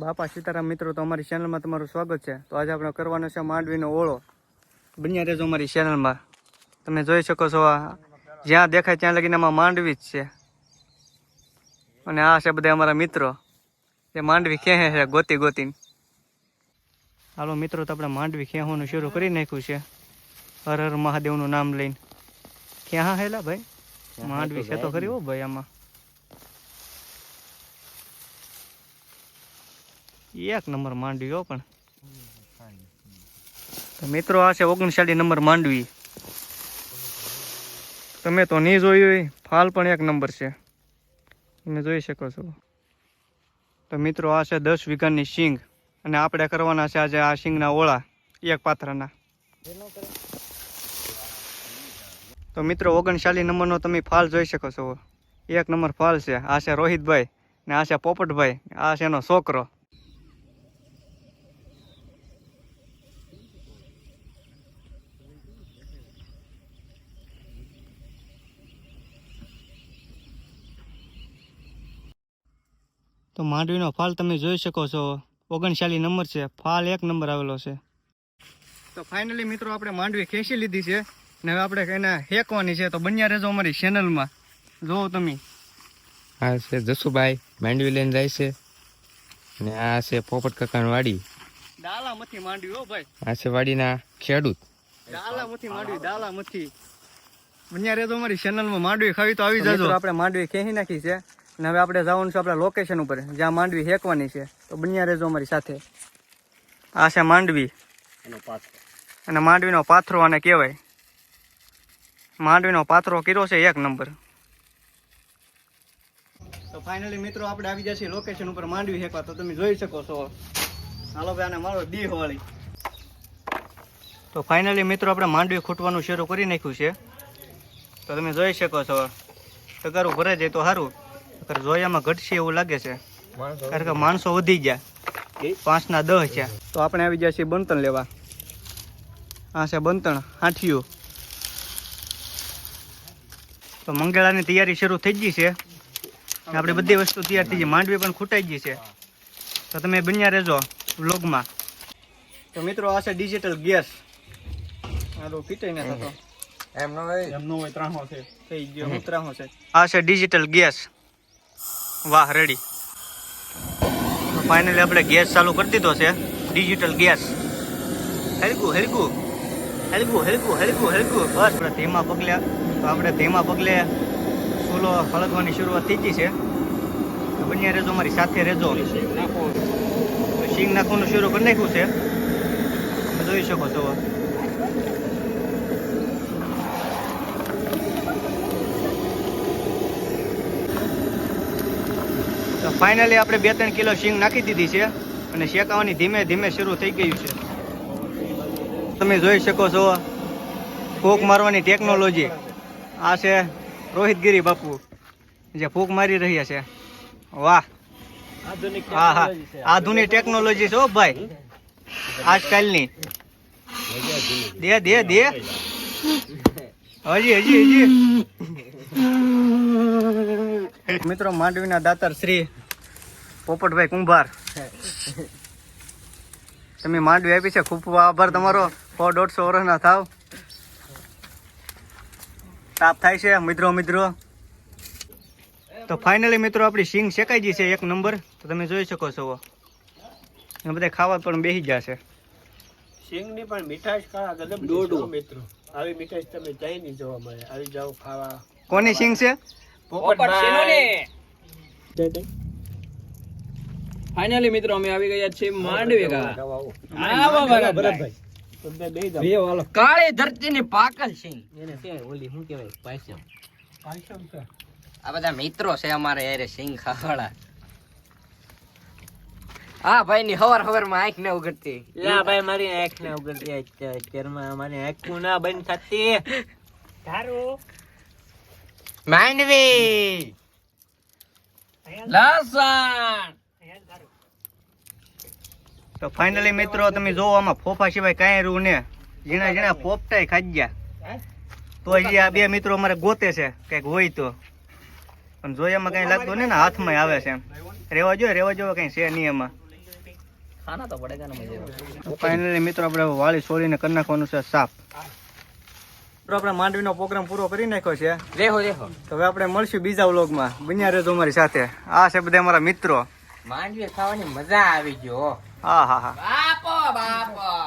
બાપા સીતારામ મિત્રો તો અમારી ચેનલમાં તમારું સ્વાગત છે. તો આજે આપણે કરવાનો છે માંડવીનો ઓળો. બન્યા રહેજો અમારી ચેનલમાં તમે જોઈ શકો છો આ જ્યાં દેખાય ત્યાં લગીને આમાં માંડવી જ છે. અને આ છે બધા અમારા મિત્રો. જે માંડવી ખેહે છે? ગોતી ગોતીને. હાલો મિત્રો તો આપણે માંડવી ખેવાનું શરૂ કરી નાખ્યું છે. હર હર મહાદેવનું નામ લઈને. ક્યાં હેલા ભાઈ? માંડવી છે તો ખરી હો ભાઈ આમાં. એક નંબર માંડવી હો પણ. મિત્રો, આ છે ઓગણસાડી નંબર માંડવી. તમે તો નહીં જોયું હોય, ફાલ પણ એક નંબર છે. તમે જોઈ શકો છો. તો મિત્રો, આ છે દસ વીઘાની સિંગ અને આપણે કરવાના છે આજે આ સિંગના ઓળા, એક પાત્રના. તો મિત્રો ઓગણસાલી નંબરનો તમે ફાલ જોઈ શકો છો. એક નંબર ફાલ છે. આ છે રોહિતભાઈ ને આ છે પોપટભાઈ. આ છે એનો છોકરો. તો માંડવીનો ફાલ તમે જોઈ શકો છો. ઓગણચાલીસ નંબર છે. ફાલ એક નંબર આવેલો છે. તો ફાઇનલી મિત્રો આપણે માંડવી ખેંચી લીધી છે. ને હવે આપણે એને હેકવાની છે. તો બન્યા રહેજો અમારી ચેનલમાં જોવો તમે. આ છે જસુભાઈ. માંડવી લઈને જાય છે. અને આ છે પોપટ કાકાની વાડી. ડાલામાંથી માંડવી હો ભાઈ. આ છે વાડીના ખેડૂત. ડાલામાંથી માંડવી ડાલામાંથી બન્યા રહેજો અમારી ચેનલમાં માંડવી ખાવી તો આવી જજો. આપણે માંડવી ખેંચી નાખી છે. અને હવે આપણે જવાનું છે આપણા લોકેશન ઉપર જ્યાં માંડવી હેકવાની છે. તો બન્યા રહેજો અમારી સાથે. આ છે માંડવી. અને માંડવીનો પાથરો આને કહેવાય. માંડવીનો પાથરો કર્યો છે એક નંબર. તો ફાઇનલી મિત્રો આપણે આવી જશે લોકેશન ઉપર માંડવી હેકવા તો તમે જોઈ શકો છો. હાલો ભાઈ આને મારો દી હોળી તો ફાઇનલી મિત્રો આપણે માંડવી ખૂટવાનું શરૂ કરી નાખ્યું છે. તો તમે જોઈ શકો છો. ટકારું ભરાઈ જાય તો સારું. અગર જોયામાં ઘટશે એવું લાગે છે. કારણ કે માણસો વધી ગયા. પાંચના દસ છે. તો આપણે આવી જાય છે બંતણ લેવા. આ છે બંતણ હાંઠિયું. તો મંગળાની તૈયારી શરૂ થઈ ગઈ છે. આપણે બધી વસ્તુ તૈયાર થઈ ગઈ. માંડવી પણ ખૂટાઈ ગઈ છે. તો તમે બન્યા રહેજો વ્લોગમાં. તો મિત્રો આ છે ડિજિટલ ગેસ. હાલો પીટાઈ ના થતો. એમ હોય. એમનો હોય ત્રાહો છે. થઈ ગયો ત્રાહો છે. આ છે ડિજિટલ ગેસ. વાહ રેડી ફાઇનલી આપણે ગેસ ચાલુ કરી દીધો છે. Digital gas. હેલકુ હેલકુ. હેલકુ હેલકુ હેલકુ હેલકુ. બસ આપણે ધીમા પગલે તો આપણે ધીમા પગલે ચૂલો હળગવાની શરૂઆત થઈ ગઈ છે. બંને રહેજો મારી સાથે રહેજો. તો શીંગ નાખવાનું શરૂ કરી નાખ્યું છે. તમે જોઈ શકો છો. ફાઇનલી આપણે બે ત્રણ કિલો શીંગ નાખી દીધી છે અને શેકાવાની ધીમે ધીમે શરૂ થઈ ગયું છે. તમે જોઈ શકો છો ફૂંક મારવાની ટેકનોલોજી આ છે રોહિતગીરી બાપુ જે ફૂંક મારી રહ્યા છે. વાહ. હા હા. આધુનિક ટેકનોલોજી છે ભાઈ. આજકાલની. દે દે દે. હજી હજી હજી. મિત્રો માંડવીના દાતાર શ્રી પોપટભાઈ કુંભાર. તમે માંડવી આપી છે ખૂબ ખૂબ આભાર તમારો. સો દોઢસો વર્ષના થાવ. તાપ થાય છે મિત્રો મિત્રો. તો ફાઇનલી મિત્રો આપણી સિંગ શેકાઈ ગઈ છે એક નંબર તો તમે જોઈ શકો છો. એ બધા ખાવા પણ બેસી જશે છે. સિંગની પણ મીઠાશ ખાવા ગજબ દોડું મિત્રો. આવી મીઠાશ તમે જઈ નહીં જોવા મળે. આવી જાઓ ખાવા. કોની સિંગ છે? ફાઇનલી મિત્રો અમે આવી ગયા છીએ માંડવી ગાવા કાળી આ બધા મિત્રો છે અમારે યારે ખાવાળા હા ભાઈ ની હવાર હવારમાં આંખ ને ઉગડતી. લા ભાઈ મારી આંખ ને ઉગડતી. અત્યારમાં મારી આંખ ના બંધ થતી. માંડવી. લસણ. તો ફાઇનલી મિત્રો તમે જોવો આમાં ફોફા સિવાય કાંઈ રૂ ને ઝીણા ઝીણા પોપટાય ખાઈ ગયા. તો હજી આ બે મિત્રો અમારે ગોતે છે કંઈક હોય તો. પણ જોયામાં કંઈ લાગતું નહીં ને હાથમાં આવે છે એમ. રેવા જોઈએ રેવા જો કંઈ છે નહીં એમાં. ફાઇનલી મિત્રો આપણે વાળી છોડીને કરી નાખવાનું છે સાફ આપણે માંડવીનો પ્રોગ્રામ પૂરો કરી નાખ્યો છે. રેહો રેહો. તો હવે આપણે મળશું બીજા વ્લોગમાં. બન્યા રહેજો અમારી સાથે. આ છે બધા અમારા મિત્રો. માંડવી ખાવાની મજા આવી ગયો. હા હા હા. બાપો બાપો.